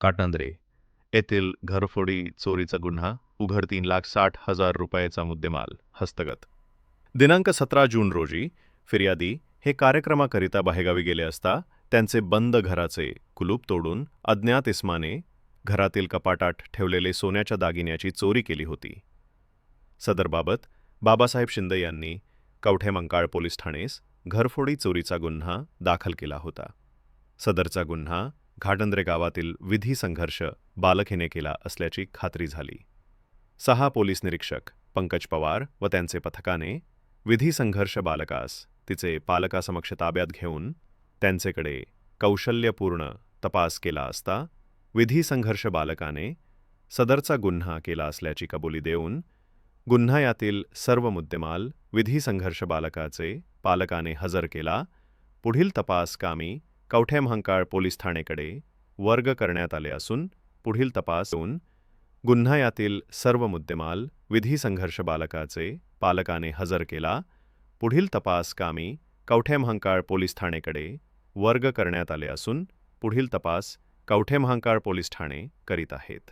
काटांद्रे येथील घरफोडी चोरीचा गुन्हा उघड तीन लाख साठ हजार रुपयाचा मुद्देमाल हस्तगत. दिनांक सतरा जून रोजी फिर्यादी हे कार्यक्रमाकरिता बाहेगावी गेले असता त्यांचे बंद घराचे कुलूप तोडून अज्ञात इस्माने घरातील कपाटात ठेवलेले सोन्याच्या दागिन्याची चोरी केली होती. सदरबाबत बाबासाहेब शिंदे यांनी कवठे मंकाळ पोलीस ठाणेस घरफोडी चोरीचा गुन्हा दाखल केला होता. सदरचा गुन्हा घाटंद्रे गावातील विधी संघर्ष बालकीने केला असल्याची खात्री झाली. सहा पोलीस निरीक्षक पंकज पवार व त्यांचे पथकाने विधी संघर्ष बालकास तिचे पालकासमक्ष ताब्यात घेऊन त्यांचेकडे कौशल्यपूर्ण तपास केला असता विधी संघर्ष बालकाने सदरचा गुन्हा केला असल्याची कबुली देऊन गुन्हा यातील सर्व मुद्देमाल विधी संघर्ष बालकाचे पालकाने हजर केला. पुढील तपास कामी कवठे महांकाळ पोलीस ठाणेकडे वर्ग करण्यात आले असून पुढील तपास होऊन गुन्हा यातील सर्व मुद्देमाल विधी संघर्ष बालकाचे पालकाने हजर केला. पुढील तपास कामी कवठे महांकाळ पोलीस ठाणेकडे वर्ग करण्यात आले असून पुढील तपास कवठे महांकाळ पोलीस ठाणे करीत आहेत.